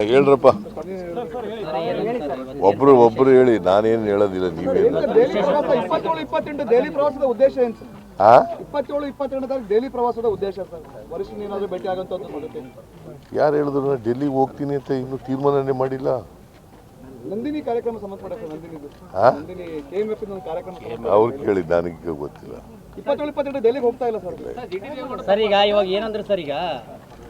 ಹೇಳ್ರಪ್ಪ. ಒಬ್ರು ಒಬ್ರು ಹೇಳಿ ನಾನೇನು ಹೇಳೋದಿಲ್ಲ ನೀವೇನು ಇಪ್ಪತ್ತೆಂಟು ದೆಹಲಿ ಪ್ರವಾಸದ ಉದ್ದೇಶ ಏನು ಸರ್? ಆ? ಇಪ್ಪತ್ತೇಳು ಇಪ್ಪತ್ತೆಂಟು ತಾರೀಕು ದೆಹಲಿ ಪ್ರವಾಸದ ಉದ್ದೇಶ ಸರ್? ವರಿಷ್ಠ ಏನಾದರೂ ಭೇಟಿ ಆಗಂತ ಯಾರು ಹೇಳಿದ್ರು? ನಾನು ಡೆಲ್ಲಿಗೆ ಹೋಗ್ತೀನಿ ಅಂತ ಇನ್ನೂ ತೀರ್ಮಾನನೇ ಮಾಡಿಲ್ಲ. ನಂದಿನಿ ಕಾರ್ಯಕ್ರಮ ಸಂಬಂಧಪಟ್ಟ ಅವ್ರು ಕೇಳಿ ನನಗೆ ಗೊತ್ತಿಲ್ಲ. ಇಪ್ಪತ್ತೇಳು ಇಪ್ಪತ್ತೆಂಟು ಡೆಲ್ಲಿಗೆ ಹೋಗ್ತಾ ಇಲ್ಲ ಸರ್. ಸರ್ ಈಗ ಇವಾಗ ಏನಂದ್ರೆ ಸರ್ ಈಗ?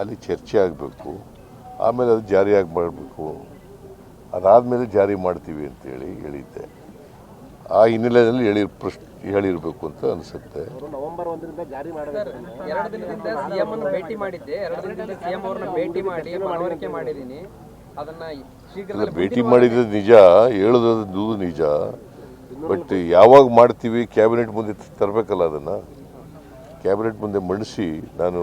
ಅಲ್ಲಿ ಚರ್ಚೆ ಆಗಬೇಕು ಆಮೇಲೆ ಅದು ಜಾರಿಯಾಗಿ ಮಾಡಬೇಕು. ಅದಾದಮೇಲೆ ಜಾರಿ ಮಾಡ್ತೀವಿ ಅಂತೇಳಿ ಹೇಳಿದ್ದೆ. ಆ ಹಿನ್ನೆಲೆಯಲ್ಲಿ ಹೇಳಿ ಪ್ರಶ್ನೆ ಹೇಳಿರಬೇಕು ಅಂತ ಅನಿಸುತ್ತೆ. ಎರಡು ದಿನದಿಂದ ಸಿಎಂ ಅನ್ನು ಭೇಟಿ ಮಾಡಿದ್ದೆ. ಎರಡು ದಿನದಿಂದ ಸಿಎಂ ಅವರನ್ನು ಭೇಟಿ ಮಾಡಿ ಮನವರಿಕೆ ಮಾಡಿದ್ದೀನಿ. ಅದನ್ನ ಭೇಟಿ ಮಾಡಿದ್ದು ನಿಜ ಹೇಳೋದು ನಿಜ. ಬಟ್ ಯಾವಾಗ ಮಾಡ್ತೀವಿ ಕ್ಯಾಬಿನೆಟ್ ಮುಂದೆ ತರಬೇಕಲ್ಲ ಅದನ್ನು. ಕ್ಯಾಬಿನೆಟ್ ಮುಂದೆ ಮಂಡಿಸಿ ನಾನು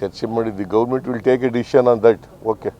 ಚರ್ಚೆ ಮಾಡಿದ್ದು government will take a decision on that okay